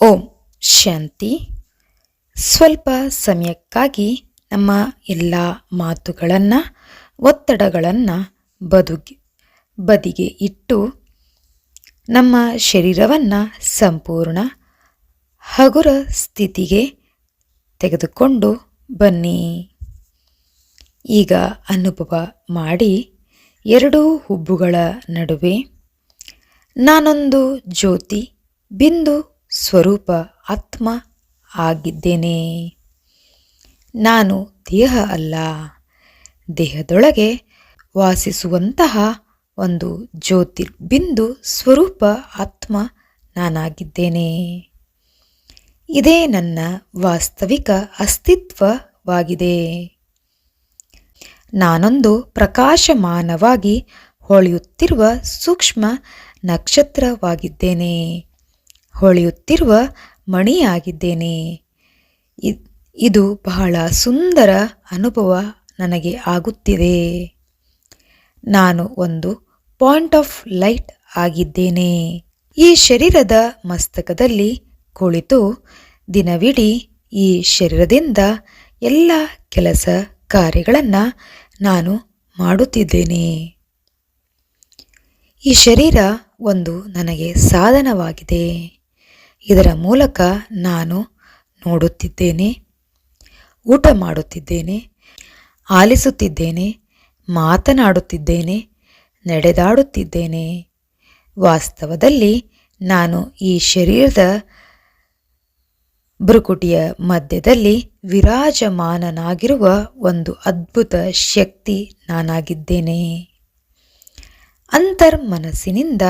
ಓಂ ಶಾಂತಿ. ಸ್ವಲ್ಪ ಸಮಯಕ್ಕಾಗಿ ನಮ್ಮ ಎಲ್ಲ ಮಾತುಗಳನ್ನು, ಒತ್ತಡಗಳನ್ನು ಬದುಕಿ ಬದಿಗೆ ಇಟ್ಟು ನಮ್ಮ ಶರೀರವನ್ನು ಸಂಪೂರ್ಣ ಹಗುರ ಸ್ಥಿತಿಗೆ ತೆಗೆದುಕೊಂಡು ಬನ್ನಿ. ಈಗ ಅನುಭವ ಮಾಡಿ ಎರಡು ಹುಬ್ಬುಗಳ ನಡುವೆ ನಾನೊಂದು ಜ್ಯೋತಿ, ಬಿಂದು ಸ್ವರೂಪ ಆತ್ಮ ಆಗಿದ್ದೇನೆ. ನಾನು ದೇಹ ಅಲ್ಲ. ದೇಹದೊಳಗೆ ವಾಸಿಸುವಂತಹ ಒಂದು ಜ್ಯೋತಿರ್ಬಿಂದು ಸ್ವರೂಪ ಆತ್ಮ ನಾನಾಗಿದ್ದೇನೆ. ಇದೇ ನನ್ನ ವಾಸ್ತವಿಕ ಅಸ್ತಿತ್ವವಾಗಿದೆ. ನಾನೊಂದು ಪ್ರಕಾಶಮಾನವಾಗಿ ಹೊಳೆಯುತ್ತಿರುವ ಸೂಕ್ಷ್ಮ ನಕ್ಷತ್ರವಾಗಿದ್ದೇನೆ. ಹೊಳೆಯುತ್ತಿರುವ ಮಣಿಯಾಗಿದ್ದೇನೆ. ಇದು ಬಹಳ ಸುಂದರ ಅನುಭವ ನನಗೆ ಆಗುತ್ತಿದೆ. ನಾನು ಒಂದು ಪಾಯಿಂಟ್ ಆಫ್ ಲೈಟ್ ಆಗಿದ್ದೇನೆ. ಈ ಶರೀರದ ಮಸ್ತಕದಲ್ಲಿ ಕುಳಿತು ದಿನವಿಡೀ ಈ ಶರೀರದಿಂದ ಎಲ್ಲ ಕೆಲಸ ಕಾರ್ಯಗಳನ್ನು ನಾನು ಮಾಡುತ್ತಿದ್ದೇನೆ. ಈ ಶರೀರ ಒಂದು ನನಗೆ ಸಾಧನವಾಗಿದೆ. ಇದರ ಮೂಲಕ ನಾನು ನೋಡುತ್ತಿದ್ದೇನೆ, ಊಟ ಮಾಡುತ್ತಿದ್ದೇನೆ, ಆಲಿಸುತ್ತಿದ್ದೇನೆ, ಮಾತನಾಡುತ್ತಿದ್ದೇನೆ, ನಡೆದಾಡುತ್ತಿದ್ದೇನೆ. ವಾಸ್ತವದಲ್ಲಿ ನಾನು ಈ ಶರೀರದ ಬ್ರುಕುಟಿಯ ಮಧ್ಯದಲ್ಲಿ ವಿರಾಜಮಾನನಾಗಿರುವ ಒಂದು ಅದ್ಭುತ ಶಕ್ತಿ ನಾನಾಗಿದ್ದೇನೆ. ಅಂತರ್ಮನಸ್ಸಿನಿಂದ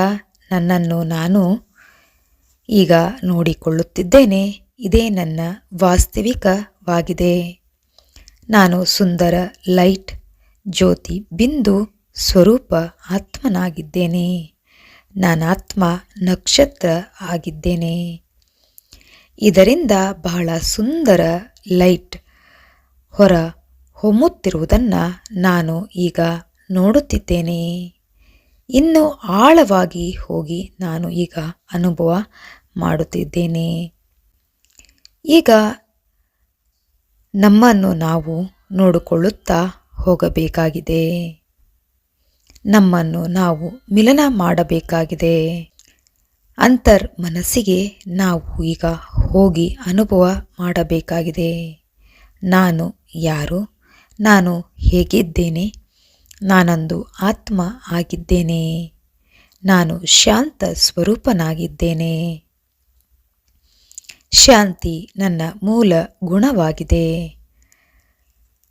ನನ್ನನ್ನು ನಾನು ಈಗ ನೋಡಿಕೊಳ್ಳುತ್ತಿದ್ದೇನೆ, ಇದೇ ನನ್ನ ವಾಸ್ತವಿಕವಾಗಿದೆ. ನಾನು ಸುಂದರ ಲೈಟ್ ಜ್ಯೋತಿ ಬಿಂದು ಸ್ವರೂಪ ಆತ್ಮನಾಗಿದ್ದೇನೆ. ನಾನಾತ್ಮ ನಕ್ಷತ್ರ ಆಗಿದ್ದೇನೆ. ಇದರಿಂದ ಬಹಳ ಸುಂದರ ಲೈಟ್ ಹೊರ ಹೊಮ್ಮುತ್ತಿರುವುದನ್ನು ನಾನು ಈಗ ನೋಡುತ್ತಿದ್ದೇನೆ. ಇನ್ನು ಆಳವಾಗಿ ಹೋಗಿ ನಾನು ಈಗ ಅನುಭವ ಮಾಡುತ್ತಿದ್ದೇನೆ. ಈಗ ನಮ್ಮನ್ನು ನಾವು ನೋಡಿಕೊಳ್ಳುತ್ತಾ ಹೋಗಬೇಕಾಗಿದೆ. ನಮ್ಮನ್ನು ನಾವು ಮಿಲನ ಮಾಡಬೇಕಾಗಿದೆ. ಅಂತರ್ ಮನಸ್ಸಿಗೆ ನಾವು ಈಗ ಹೋಗಿ ಅನುಭವ ಮಾಡಬೇಕಾಗಿದೆ. ನಾನು ಯಾರು? ನಾನು ಹೇಗಿದ್ದೇನೆ? ನಾನೊಂದು ಆತ್ಮ ಆಗಿದ್ದೇನೆ. ನಾನು ಶಾಂತ ಸ್ವರೂಪನಾಗಿದ್ದೇನೆ. ಶಾಂತಿ ನನ್ನ ಮೂಲ ಗುಣವಾಗಿದೆ.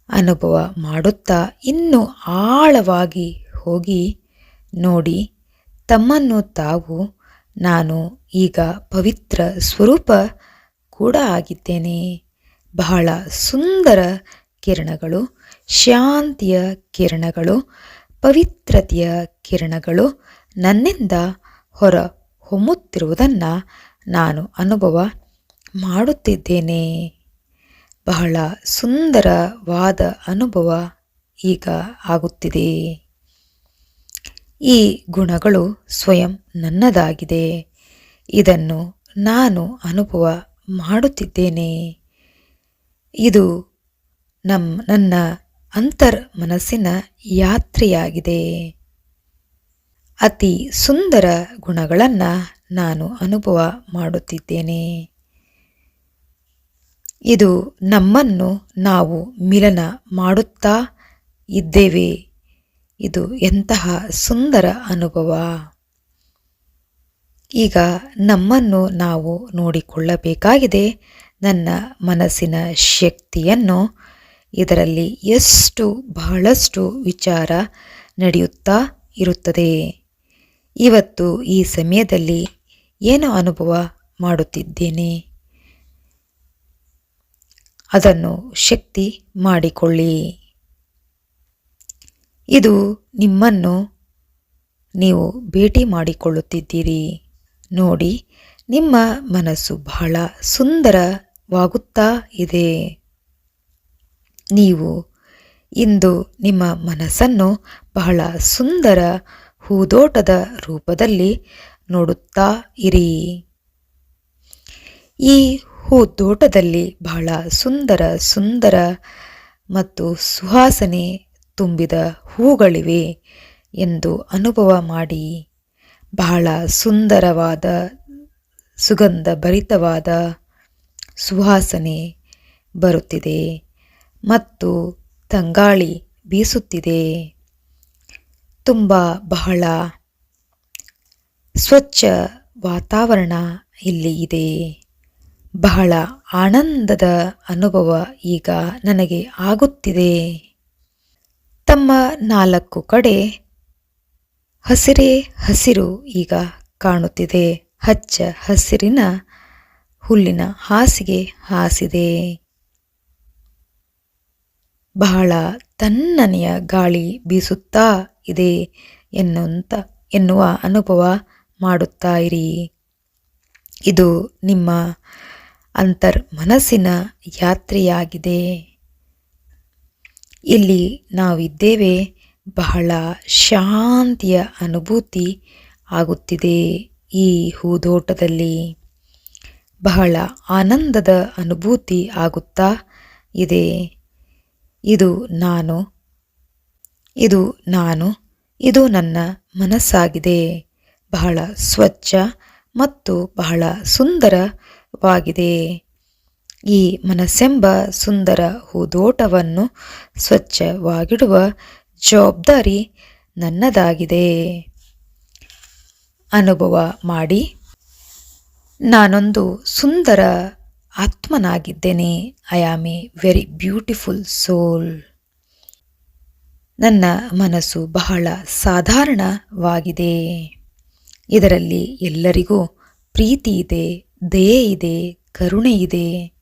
ಅನುಭವ ಮಾಡುತ್ತಾ ಇನ್ನೂ ಆಳವಾಗಿ ಹೋಗಿ ನೋಡಿ, ತಮ್ಮನ್ನು ತಾವು, ನಾನು ಈಗ ಪವಿತ್ರ ಸ್ವರೂಪ ಕೂಡ ಆಗಿದ್ದೇನೆ. ಬಹಳ ಸುಂದರ ಕಿರಣಗಳು, ಶಾಂತಿಯ ಕಿರಣಗಳು, ಪವಿತ್ರತೆಯ ಕಿರಣಗಳು ನನ್ನಿಂದ ಹೊರ ಹೊಮ್ಮುತ್ತಿರುವುದನ್ನು ನಾನು ಅನುಭವ ಮಾಡುತ್ತಿದ್ದೇನೆ. ಬಹಳ ಸುಂದರವಾದ ಅನುಭವ ಈಗ ಆಗುತ್ತಿದೆ. ಈ ಗುಣಗಳು ಸ್ವಯಂ ನನ್ನದಾಗಿದೆ. ಇದನ್ನು ನಾನು ಅನುಭವ ಮಾಡುತ್ತಿದ್ದೇನೆ. ಇದು ನಮ್ಮ ನನ್ನ ಅಂತರ್ ಮನಸ್ಸಿನ ಯಾತ್ರೆಯಾಗಿದೆ. ಅತಿ ಸುಂದರ ಗುಣಗಳನ್ನು ನಾನು ಅನುಭವ ಮಾಡುತ್ತಿದ್ದೇನೆ. ಇದು ನಮ್ಮನ್ನು ನಾವು ಮಿಲನ ಮಾಡುತ್ತಾ ಇದ್ದೇವೆ. ಇದು ಎಂತಹ ಸುಂದರ ಅನುಭವ. ಈಗ ನಮ್ಮನ್ನು ನಾವು ನೋಡಿಕೊಳ್ಳಬೇಕಾಗಿದೆ. ನನ್ನ ಮನಸ್ಸಿನ ಶಕ್ತಿಯನ್ನು ಇದರಲ್ಲಿ ಎಷ್ಟು ಬಹಳಷ್ಟು ವಿಚಾರ ನಡೆಯುತ್ತಾ ಇರುತ್ತದೆ. ಇವತ್ತು ಈ ಸಮಯದಲ್ಲಿ ಏನು ಅನುಭವ ಮಾಡುತ್ತಿದ್ದೇನೆ? ಅದನ್ನು ಶಕ್ತಿ ಮಾಡಿಕೊಳ್ಳಿ. ಇದು ನಿಮ್ಮನ್ನು ನೀವು ಭೇಟಿ ಮಾಡಿಕೊಳ್ಳುತ್ತಿದ್ದೀರಿ. ನೋಡಿ, ನಿಮ್ಮ ಮನಸ್ಸು ಬಹಳ ಸುಂದರವಾಗುತ್ತಾ ಇದೆ. ನೀವು ಇಂದು ನಿಮ್ಮ ಮನಸ್ಸನ್ನು ಬಹಳ ಸುಂದರ ಹೂದೋಟದ ರೂಪದಲ್ಲಿ ನೋಡುತ್ತಾ ಇರಿ. ಈ ಹೂದೋಟದಲ್ಲಿ ಬಹಳ ಸುಂದರ ಸುಂದರ ಮತ್ತು ಸುಹಾಸನೆ ತುಂಬಿದ ಹೂಗಳಿವೆ ಎಂದು ಅನುಭವ ಮಾಡಿ ಬಹಳ ಸುಂದರವಾದ ಸುಗಂಧ ಭರಿತವಾದ ಸುಹಾಸನೆ ಬರುತ್ತಿದೆ ಮತ್ತು ತಂಗಾಳಿ ಬೀಸುತ್ತಿದೆ. ತುಂಬ ಬಹಳ ಸ್ವಚ್ಛ ವಾತಾವರಣ ಇಲ್ಲಿ ಇದೆ. ಬಹಳ ಆನಂದದ ಅನುಭವ ಈಗ ನನಗೆ ಆಗುತ್ತಿದೆ. ತಮ್ಮ ನಾಲ್ಕು ಕಡೆ ಹಸಿರೇ ಹಸಿರು ಈಗ ಕಾಣುತ್ತಿದೆ. ಹಚ್ಚ ಹಸಿರಿನ ಹುಲ್ಲಿನ ಹಾಸಿಗೆ ಹಾಸಿದೆ. ಬಹಳ ತಣ್ಣನೆಯ ಗಾಳಿ ಬೀಸುತ್ತಾ ಇದೆ ಎನ್ನುವಂತ ಎನ್ನುವ ಅನುಭವ ಮಾಡುತ್ತಾ ಇರಿ. ಇದು ನಿಮ್ಮ ಅಂತರ್ ಮನಸ್ಸಿನ ಯಾತ್ರೆಯಾಗಿದೆ. ಇಲ್ಲಿ ನಾವಿದ್ದೇವೆ ಬಹಳ ಶಾಂತಿಯ ಅನುಭೂತಿ ಆಗುತ್ತಿದೆ ಈ ಹೂದೋಟದಲ್ಲಿ. ಬಹಳ ಆನಂದದ ಅನುಭೂತಿ ಆಗುತ್ತಾ ಇದೆ. ಇದು ನಾನು ಇದು ನಾನು, ಇದು ನನ್ನ ಮನಸ್ಸಾಗಿದೆ. ಬಹಳ ಸ್ವಚ್ಛ ಮತ್ತು ಬಹಳ ಸುಂದರವಾಗಿದೆ ಈ ಮನಸ್ಸೆಂಬ ಸುಂದರ ಹೂದೋಟವನ್ನು ಸ್ವಚ್ಛವಾಗಿಡುವ ಜವಾಬ್ದಾರಿ ನನ್ನದಾಗಿದೆ. ಅನುಭವ ಮಾಡಿ. ನಾನೊಂದು ಸುಂದರ ಆತ್ಮನಾಗಿದ್ದೇನೆ. I am a very beautiful soul ನನ್ನ ಮನಸ್ಸು ಬಹಳ ಸಾಧಾರಣವಾಗಿದೆ. ಇದರಲ್ಲಿ ಎಲ್ಲರಿಗೂ ಪ್ರೀತಿ ಇದೆ. ದಯೆ ಇದೆ ಕರುಣೆ ಇದೆ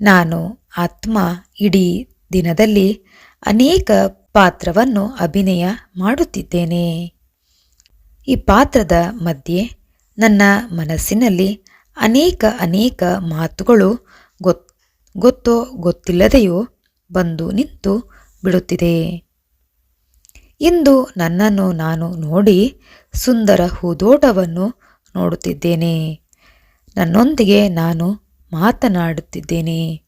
ನಾನು ಆತ್ಮ ಇಡೀ ದಿನದಲ್ಲಿ ಅನೇಕ ಪಾತ್ರವನ್ನು ಅಭಿನಯ ಮಾಡುತ್ತಿದ್ದೇನೆ. ಈ ಪಾತ್ರದ ಮಧ್ಯೆ ನನ್ನ ಮನಸ್ಸಿನಲ್ಲಿ ಅನೇಕ ಅನೇಕ ಮಾತುಗಳು ಗೊತ್, ಗೊತ್ತೋ ಗೊತ್ತಿಲ್ಲದೆಯೋ ಬಂದು ನಿಂತು ಬಿಡುತ್ತಿದೆ ಇಂದು ನನ್ನನ್ನು ನಾನು ನೋಡಿ ಸುಂದರ ಹೂದೋಟವನ್ನು ನೋಡುತ್ತಿದ್ದೇನೆ. ನನ್ನೊಂದಿಗೆ ನಾನು ಮಾತನಾಡುತ್ತಿದ್ದೇನೆ.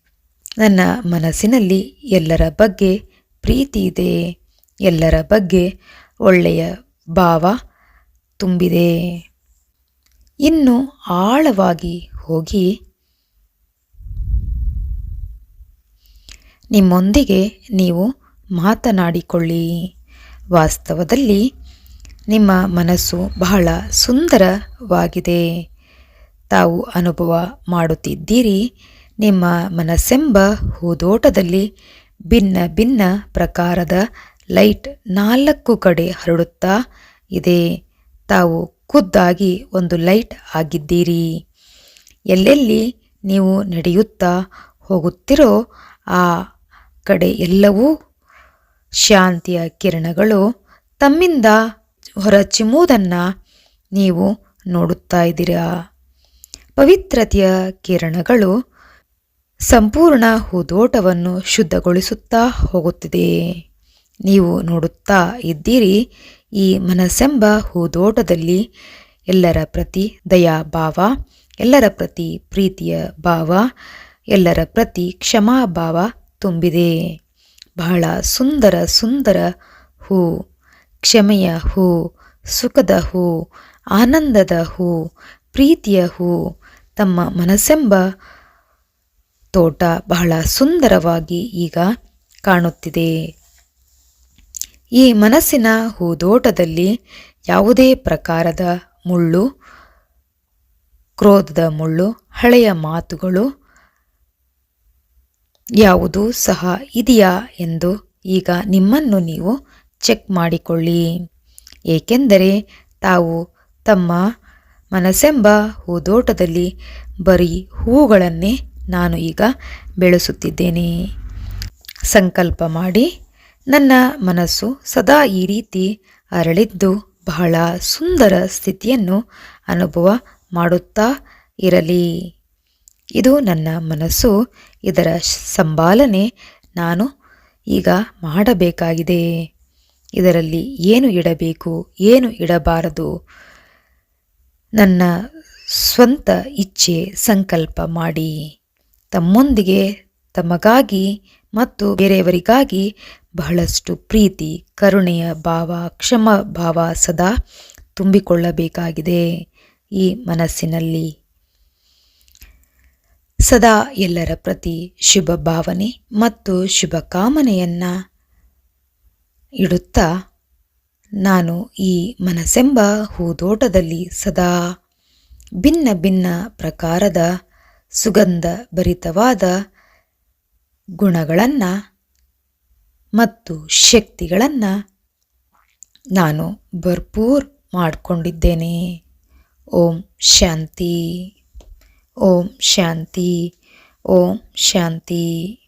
ನನ್ನ ಮನಸ್ಸಿನಲ್ಲಿ ಎಲ್ಲರ ಬಗ್ಗೆ ಪ್ರೀತಿ ಇದೆ. ಎಲ್ಲರ ಬಗ್ಗೆ ಒಳ್ಳೆಯ ಭಾವ ತುಂಬಿದೆ. ಇನ್ನು ಆಳವಾಗಿ ಹೋಗಿ ನಿಮ್ಮೊಂದಿಗೆ ನೀವು ಮಾತನಾಡಿಕೊಳ್ಳಿ. ವಾಸ್ತವದಲ್ಲಿ ನಿಮ್ಮ ಮನಸ್ಸು ಬಹಳ ಸುಂದರವಾಗಿದೆ. ತಾವು ಅನುಭವ ಮಾಡುತ್ತಿದ್ದೀರಿ. ನಿಮ್ಮ ಮನಸ್ಸೆಂಬ ಹೂದೋಟದಲ್ಲಿ ಭಿನ್ನ ಭಿನ್ನ ಪ್ರಕಾರದ ಲೈಟ್ ನಾಲ್ಕು ಕಡೆ ಹರಡುತ್ತಾ, ಇದೆ ತಾವು ಖುದ್ದಾಗಿ ಒಂದು ಲೈಟ್ ಆಗಿದ್ದೀರಿ. ಎಲ್ಲೆಲ್ಲಿ ನೀವು ನಡೆಯುತ್ತಾ ಹೋಗುತ್ತಿರೋ ಆ ಕಡೆ ಎಲ್ಲವೂ ಶಾಂತಿಯ ಕಿರಣಗಳು ತಮ್ಮಿಂದ ಹೊರಚಿಮ್ಮುವುದನ್ನು ನೀವು ನೋಡುತ್ತಾ ಇದ್ದೀರಾ. ಪವಿತ್ರತೆಯ ಕಿರಣಗಳು ಸಂಪೂರ್ಣ ಹೂದೋಟವನ್ನು ಶುದ್ಧಗೊಳಿಸುತ್ತಾ ಹೋಗುತ್ತಿದೆ. ನೀವು ನೋಡುತ್ತಾ ಇದ್ದೀರಿ, ಈ ಮನಸ್ಸೆಂಬ ಹೂದೋಟದಲ್ಲಿ ಎಲ್ಲರ ಪ್ರತಿ ದಯಾ ಭಾವ ಎಲ್ಲರ ಪ್ರತಿ ಪ್ರೀತಿಯ ಭಾವ, ಎಲ್ಲರ ಪ್ರತಿ ಕ್ಷಮಾಭಾವ ತುಂಬಿದೆ. ಬಹಳ ಸುಂದರ ಸುಂದರ ಹೂ, ಕ್ಷಮೆಯ ಹೂ, ಸುಖದ ಹೂ, ಆನಂದದ ಹೂ, ಪ್ರೀತಿಯ ಹೂ ತಮ್ಮ ಮನಸ್ಸೆಂಬ ತೋಟ ಬಹಳ ಸುಂದರವಾಗಿ ಈಗ ಕಾಣುತ್ತಿದೆ. ಈ ಮನಸ್ಸಿನ ಹೂದೋಟದಲ್ಲಿ ಯಾವುದೇ ಪ್ರಕಾರದ ಮುಳ್ಳು, ಕ್ರೋಧದ ಮುಳ್ಳು, ಹಳೆಯ ಮಾತುಗಳು ಯಾವುದು ಸಹ ಇದೆಯಾ ಎಂದು ಈಗ ನಿಮ್ಮನ್ನು ನೀವು ಚೆಕ್ ಮಾಡಿಕೊಳ್ಳಿ. ಏಕೆಂದರೆ ತಾವು ತಮ್ಮ ಮನಸ್ಸೆಂಬ ಹೂದೋಟದಲ್ಲಿ ಬರೀ ಹೂವುಗಳನ್ನೇ ನಾನು ಈಗ ಬೆಳೆಸುತ್ತಿದ್ದೇನೆ. ಸಂಕಲ್ಪ ಮಾಡಿ ನನ್ನ ಮನಸ್ಸು ಸದಾ ಈ ರೀತಿ ಅರಳಿದ್ದು ಬಹಳ ಸುಂದರ ಸ್ಥಿತಿಯನ್ನು ಅನುಭವ ಮಾಡುತ್ತಾ ಇರಲಿ. ಇದು ನನ್ನ ಮನಸ್ಸು, ಇದರ ಸಂಭಾಲನೆ ನಾನು ಈಗ ಮಾಡಬೇಕಾಗಿದೆ. ಇದರಲ್ಲಿ ಏನು ಇಡಬೇಕು, ಏನು ಇಡಬಾರದು? ನನ್ನ ಸ್ವಂತ ಇಚ್ಛೆ ಸಂಕಲ್ಪ ಮಾಡಿ. ತಮ್ಮೊಂದಿಗೆ, ತಮಗಾಗಿ ಮತ್ತು ಬೇರೆಯವರಿಗಾಗಿ ಬಹಳಷ್ಟು ಪ್ರೀತಿ, ಕರುಣೆಯ ಭಾವ ಕ್ಷಮ ಭಾವ ಸದಾ ತುಂಬಿಕೊಳ್ಳಬೇಕಾಗಿದೆ ಈ ಮನಸ್ಸಿನಲ್ಲಿ. ಸದಾ ಎಲ್ಲರ ಪ್ರತಿ ಶುಭ ಭಾವನೆ ಮತ್ತು ಶುಭ ಕಾಮನೆಯನ್ನು ಇಡುತ್ತಾ ನಾನು ಈ ಮನಸ್ಸೆಂಬ ಹೂದೋಟದಲ್ಲಿ ಸದಾ ಭಿನ್ನ ಭಿನ್ನ ಪ್ರಕಾರದ ಸುಗಂಧ ಭರಿತವಾದ ಗುಣಗಳನ್ನು ಮತ್ತು ಶಕ್ತಿಗಳನ್ನು ನಾನು ಭರ್ಪೂರ್ ಮಾಡಿಕೊಂಡಿದ್ದೇನೆ. ಓಂ ಶಾಂತಿ. ಓಂ ಶಾಂತಿ. ಓಂ ಶಾಂತಿ.